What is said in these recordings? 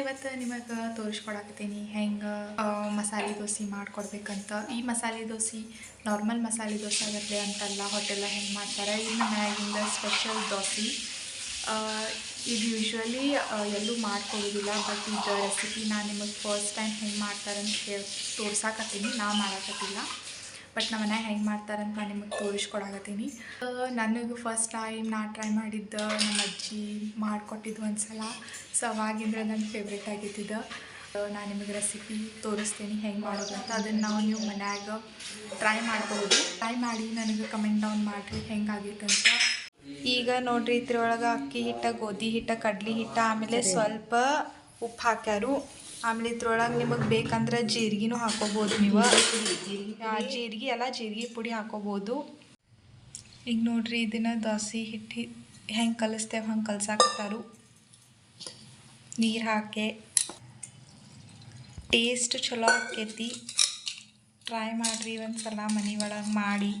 ಇವತ್ತು ನಿಮಗೆ ತೋರಿಸ್ಕೊಡಕತ್ತೀನಿ. ಹೆಂಗೆ ಮಸಾಲೆ ದೋಸೆ ಮಾಡ್ಕೊಡ್ಬೇಕಂತ. ಈ ಮಸಾಲೆ ದೋಸೆ ನಾರ್ಮಲ್ ಮಸಾಲೆ ದೋಸೆ ಆಗತ್ತೆ ಅಂತಲ್ಲ ಹೋಟೆಲ್ಲ ಹೆಂಗೆ ಮಾಡ್ತಾರೆ? ಇದು ಮ್ಯಾಗಿಂದ ಸ್ಪೆಷಲ್ ದೋಸೆ. ಇದು ಯೂಶ್ವಲಿ ಎಲ್ಲೂ ಮಾಡ್ಕೊಡೋದಿಲ್ಲ ಬಟ್ ಇದು ರೆಸಿಪಿ ನಾನು ನಿಮಗೆ ಫಸ್ಟ್ ಟೈಮ್ ಹೆಂಗೆ ಮಾಡ್ತಾರೆ ಅಂತ ಹೇಳಿ, ತೋರ್ಸಾಕತ್ತೀನಿ. ನಾ ಮಾಡಕತ್ತಿಲ್ಲ. ಬಟ್ ನಮ್ಮ ಮನ್ಯಾಗ ಹೆಂಗೆ ಮಾಡ್ತಾರಂತ ನಾನು ನಿಮಗೆ ತೋರಿಸ್ಕೊಡಾಗತ್ತೀನಿ ನನಗೆ ಫಸ್ಟ್ ಟೈಮ್ ನಾ ಟ್ರೈ ಮಾಡಿದ್ದ ನಮ್ಮ ಅಜ್ಜಿ ಮಾಡಿಕೊಟ್ಟಿದ್ದು ಒಂದು ಸಲ ಸೊ ಅವಾಗಿಂದ್ರೆ ನನ್ನ ಫೇವ್ರೇಟ್ ಆಗಿದ್ದಿದ್ದು ನಾನು ನಿಮಗೆ ರೆಸಿಪಿ ತೋರಿಸ್ತೀನಿ ಹೆಂಗೆ ಮಾಡೋದು ಅಂತ. ಅದನ್ನು ನಾವು ನೀವು ಮನ್ಯಾಗ ಟ್ರೈ ಮಾಡ್ಬೋದು. ಟ್ರೈ ಮಾಡಿ ನನಗೆ ಕಮೆಂಟ್ ಡೌನ್ ಮಾಡಿರಿ ಹೆಂಗೆ ಅಂತ. ಈಗ ನೋಡ್ರಿ ಇದ್ರೊಳಗೆ ಅಕ್ಕಿ ಹಿಟ್ಟ, ಗೋಧಿ ಹಿಟ್ಟ, ಕಡ್ಲಿ ಹಿಟ್ಟ, ಆಮೇಲೆ ಸ್ವಲ್ಪ ಉಪ್ಪು ಹಾಕ್ಯಾರು. ಆಮೇಲೆ ಇದ್ರೊಳಗೆ ನಿಮಗೆ ಬೇಕಂದ್ರೆ ಜೀರಿಗೆನೂ ಹಾಕೋಬೋದು ನೀವು. ಜೀರಿಗೆ ಎಲ್ಲ ಜೀರಿಗೆ ಪುಡಿ ಹಾಕೋಬೋದು. ಈಗ ನೋಡ್ರಿ ಇದನ್ನ ದೋಸೆ ಹಿಟ್ಟು ಹೆಂಗೆ ಕಲಿಸ್ತೇವೆ ಹಂಗೆ ಕಲ್ಸಾಕತ್ತಾರು. ನೀರು ಹಾಕಿ. ಟೇಸ್ಟ್ ಚಲೋ ಆಕೈತಿ ಟ್ರೈ ಮಾಡಿರಿ ಒಂದು ಸಲ ಮನೆ ಒಳಗೆ ಮಾಡಿ.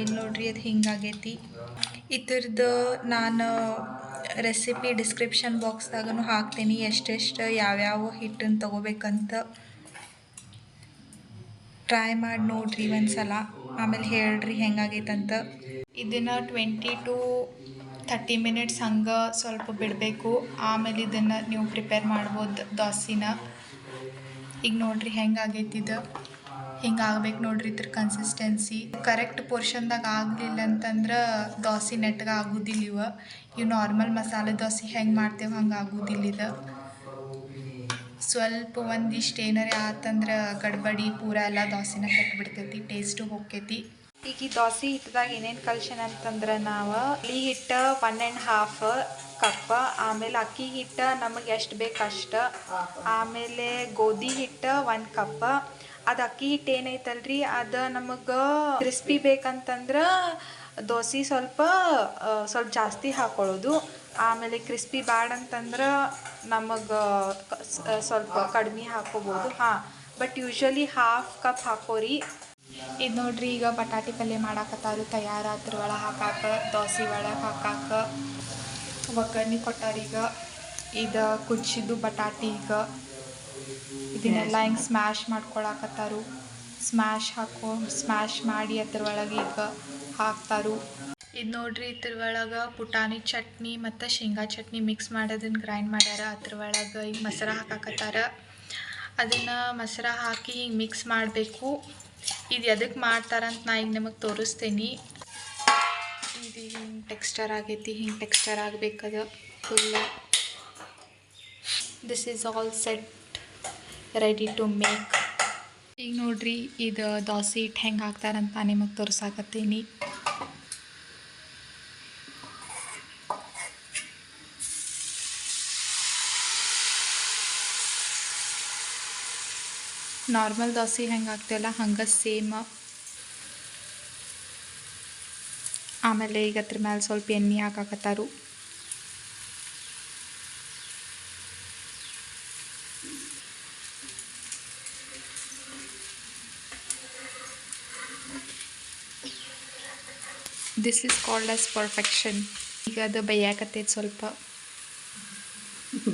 ಇಲ್ಲಿ ನೋಡ್ರಿ ಅದು ಹಿಂಗಾಗೈತಿ. ಇದ್ರದ್ದು ನಾನು ರೆಸಿಪಿ ಡಿಸ್ಕ್ರಿಪ್ಷನ್ ಬಾಕ್ಸ್ದಾಗೂ ಹಾಕ್ತೀನಿ. ಎಷ್ಟೆಷ್ಟು ಯಾವ್ಯಾವ ಹಿಟ್ಟನ್ನು ತೊಗೋಬೇಕಂತ ಟ್ರೈ ಮಾಡಿ ನೋಡ್ರಿ ಒಂದು ಸಲ ಆಮೇಲೆ ಹೇಳ್ರಿ ಹೆಂಗಾಗೈತಂತ. ಇದನ್ನು ಟ್ವೆಂಟಿ ಟು ಥರ್ಟಿ ಮಿನಿಟ್ಸ್ ಹಂಗೆ ಸ್ವಲ್ಪ ಬಿಡಬೇಕು. ಆಮೇಲೆ ಇದನ್ನು ನೀವು ಪ್ರಿಪೇರ್ ಮಾಡ್ಬೋದು ದೋಸೆನ. ಈಗ ನೋಡ್ರಿ ಹೆಂಗಾಗೈತಿ ಇದು. ಹಿಂಗೆ ಆಗ್ಬೇಕು ನೋಡ್ರಿ ಇದ್ರ ಕನ್ಸಿಸ್ಟೆನ್ಸಿ ಕರೆಕ್ಟ್ ಪೋರ್ಷನ್ದಾಗ ಆಗಲಿಲ್ಲ ಅಂತಂದ್ರೆ ದೋಸೆ ನೆಟ್ಗೆ ಆಗೋದಿಲ್ಲ ಇವ. ಇವು ನಾರ್ಮಲ್ ಮಸಾಲೆ ದೋಸೆ ಹೆಂಗೆ ಮಾಡ್ತೇವೆ ಹಂಗೆ ಆಗೋದಿಲ್ಲ ಇದು. ಸ್ವಲ್ಪ ಒಂದಿಷ್ಟು ಏನಾರೇ ಆತಂದ್ರೆ ಗಡ್ಬಡಿ ಪೂರ ಎಲ್ಲ ದೋಸೆನ ಕೆಟ್ಬಿಡ್ತೈತಿ ಟೇಸ್ಟು ಹೋಗ್ತೈತಿ. ಈಗ ಈ ದೋಸೆ ಹಿಟ್ಟದಾಗ ಏನೇನು ಕಲ್ಸಣ ಅಂತಂದ್ರೆ ನಾವು ಇಡ್ಲಿ ಹಿಟ್ಟು ಒನ್ ಆ್ಯಂಡ್ ಹಾಫ್ ಕಪ್ಪ ಆಮೇಲೆ ಅಕ್ಕಿ ಹಿಟ್ಟು ನಮಗೆ ಎಷ್ಟು ಬೇಕು ಅಷ್ಟು, ಆಮೇಲೆ ಗೋಧಿ ಹಿಟ್ಟು ಒಂದು ಕಪ್ ಅದು ಅಕ್ಕಿ ಹಿಟ್ಟು ಏನೈತಲ್ರಿ? ಅದು ನಮಗೆ ಕ್ರಿಸ್ಪಿ ಬೇಕಂತಂದ್ರೆ ದೋಸೆ ಸ್ವಲ್ಪ ಸ್ವಲ್ಪ ಜಾಸ್ತಿ ಹಾಕೊಳ್ಳೋದು ಆಮೇಲೆ ಕ್ರಿಸ್ಪಿ ಬ್ಯಾಡ್ ಅಂತಂದ್ರೆ ನಮಗೆ ಸ್ವಲ್ಪ ಕಡಿಮೆ ಹಾಕೋಬಹುದು ಹಾಂ ಬಟ್ ಯೂಶ್ವಲಿ ಹಾಫ್ ಕಪ್ ಹಾಕೋರಿ. ಇದು ನೋಡ್ರಿ, ಈಗ ಬಟಾಟಿ ಪಲ್ಯ ಮಾಡಾಕತ್ತಾರು ತಯಾರಾದ್ರ ಒಳಗೆ ಹಾಕಾಕ, ದೋಸೆ ಒಳಗೆ ಹಾಕಾಕ. ಒಗ್ಗರಣೆ ಕೊಟ್ಟಾರೀಗ ಇದು ಕುಚ್ಚಿದ್ದು ಬಟಾಟಿ ಈಗ. ಇದನ್ನೆಲ್ಲ ಹಿಂಗೆ ಸ್ಮ್ಯಾಶ್ ಮಾಡ್ಕೊಳಕತ್ತಾರು. ಸ್ಮ್ಯಾಶ್ ಹಾಕೋ ಸ್ಮ್ಯಾಶ್ ಮಾಡಿ ಅದ್ರ ಒಳಗೆ ಈಗ ಹಾಕ್ತಾರು. ಇದು ನೋಡ್ರಿ ಇದ್ರ ಒಳಗೆ ಪುಟಾಣಿ ಚಟ್ನಿ ಮತ್ತು ಶೇಂಗಾ ಚಟ್ನಿ ಮಿಕ್ಸ್ ಮಾಡೋದನ್ನ ಗ್ರೈಂಡ್ ಮಾಡ್ಯಾರ. ಅದ್ರ ಒಳಗೆ ಈಗ ಮೊಸರು ಹಾಕಾಕತ್ತಾರ. ಅದನ್ನು ಮೊಸರ ಹಾಕಿ ಹಿಂಗೆ ಮಿಕ್ಸ್ ಮಾಡಬೇಕು. ಇದು ಎದಕ್ಕೆ ಮಾಡ್ತಾರಂತ ನಾ ಈಗ ನಿಮಗೆ ತೋರಿಸ್ತೀನಿ. ಇದು ಹಿಂಗೆ ಟೆಕ್ಸ್ಚರ್ ಆಗೈತಿ, ಹಿಂಗೆ texture ಆಗಬೇಕದು. Full this is all set ready to make ಈಗ ನೋಡ್ರಿ, ಇದು ದೋಸೆ ಹಿಟ್ಟು ಹೆಂಗೆ ಹಾಕ್ತಾರಂತ ನಿಮಗೆ ತೋರ್ಸಾಕತ್ತೀನಿ. ನಾರ್ಮಲ್ ದೋಸೆ ಹೆಂಗೆ ಹಾಕ್ತೇವಲ್ಲ ಹಂಗೆ ಸೇಮ್ ಆಮೇಲೆ ಈಗ ಅದ್ರ ಮೇಲೆ ಸ್ವಲ್ಪ ಎಣ್ಣೆ ಹಾಕಾಕತ್ತಾರು. This is called as perfection ಈಗ ಅದು ಬೇಯಾಕತ್ತೈತೆ ಸ್ವಲ್ಪ.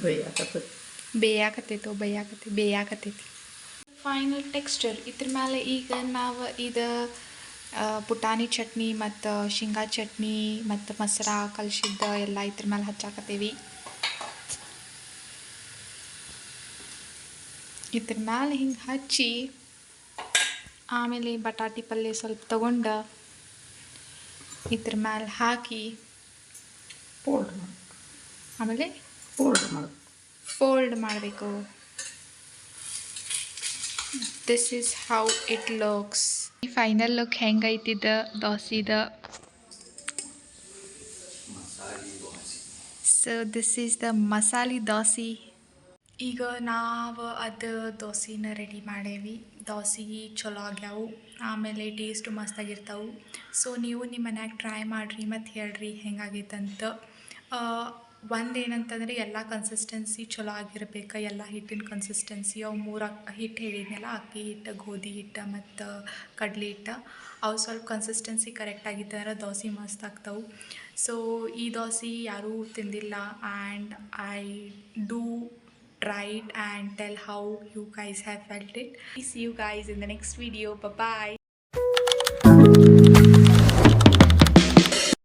ಬೇಯಾಕತ್ತೈತೆ ಬೇಯಾಕತ್ತೈತೋ ಬೇಯಾಕತ್ತೈ ಬೇಯಾಕತ್ತೈತಿ. ಫೈನಲ್ ಟೆಕ್ಸ್ಚರ್ ಇದ್ರ ಮೇಲೆ ಈಗ ನಾವು ಇದು ಪುಟಾಣಿ ಚಟ್ನಿ ಮತ್ತು ಶೇಂಗಾ ಚಟ್ನಿ ಮತ್ತು ಮೊಸರ ಕಲಸಿದ್ದ ಎಲ್ಲ ಇದ್ರ ಮೇಲೆ ಹಚ್ಚಾಕತ್ತೀವಿ. ಇದ್ರ ಮೇಲೆ ಹಿಂಗೆ ಹಚ್ಚಿ ಆಮೇಲೆ ಬಟಾಟಿ ಪಲ್ಯ ಸ್ವಲ್ಪ ತಗೊಂಡು ಇದ್ರ ಮ್ಯಾಲೆ ಹಾಕಿ ಫೋಲ್ಡ್ ಆಮೇಲೆ ಫೋಲ್ಡ್ ಮಾಡಿ. ಫೋಲ್ಡ್ ಮಾಡಬೇಕು. This is how it looks ಈ ಫೈನಲ್ ಲುಕ್ ಹೆಂಗೈತಿದ್ದ ದೋಸೆದ so this is the masala dosa. ಈಗ ನಾವು ಅದು ದೋಸೆನ ರೆಡಿ ಮಾಡೇವಿ. ದೋಸೆ ಚಲೋ ಆಗ್ಯಾವು, ಆಮೇಲೆ ಟೇಸ್ಟು ಮಸ್ತಾಗಿರ್ತವೆ. ಸೊ ನೀವು ನಿಮ್ಮ ಮನ್ಯಾಗ ಟ್ರೈ ಮಾಡಿರಿ ಮತ್ತು ಹೇಳ್ರಿ ಹೆಂಗಾಗೈತಂತ. ಒಂದು ಏನಂತಂದರೆ ಎಲ್ಲ ಕನ್ಸಿಸ್ಟೆನ್ಸಿ ಚಲೋ ಆಗಿರ್ಬೇಕು, ಎಲ್ಲ ಹಿಟ್ಟಿನ ಕನ್ಸಿಸ್ಟೆನ್ಸಿ ಅವು ಮೂರು ಹಿಟ್ಟು ಹೇಳಿದ್ನಲ್ಲ, ಅಕ್ಕಿ ಹಿಟ್ಟು, ಗೋಧಿ ಹಿಟ್ಟು ಮತ್ತು ಕಡಲೆ ಹಿಟ್ಟು, ಅವು ಸ್ವಲ್ಪ ಕನ್ಸಿಸ್ಟೆನ್ಸಿ ಕರೆಕ್ಟ್ ಆಗಿದ್ದರೆ ದೋಸೆ ಮಸ್ತ್ ಆಗ್ತವೆ. ಸೊ ಈ ದೋಸೆ ಯಾರೂ ತಿಂದಿಲ್ಲ and I do try it and tell how you guys have felt it. See you guys in the next video. Bye bye.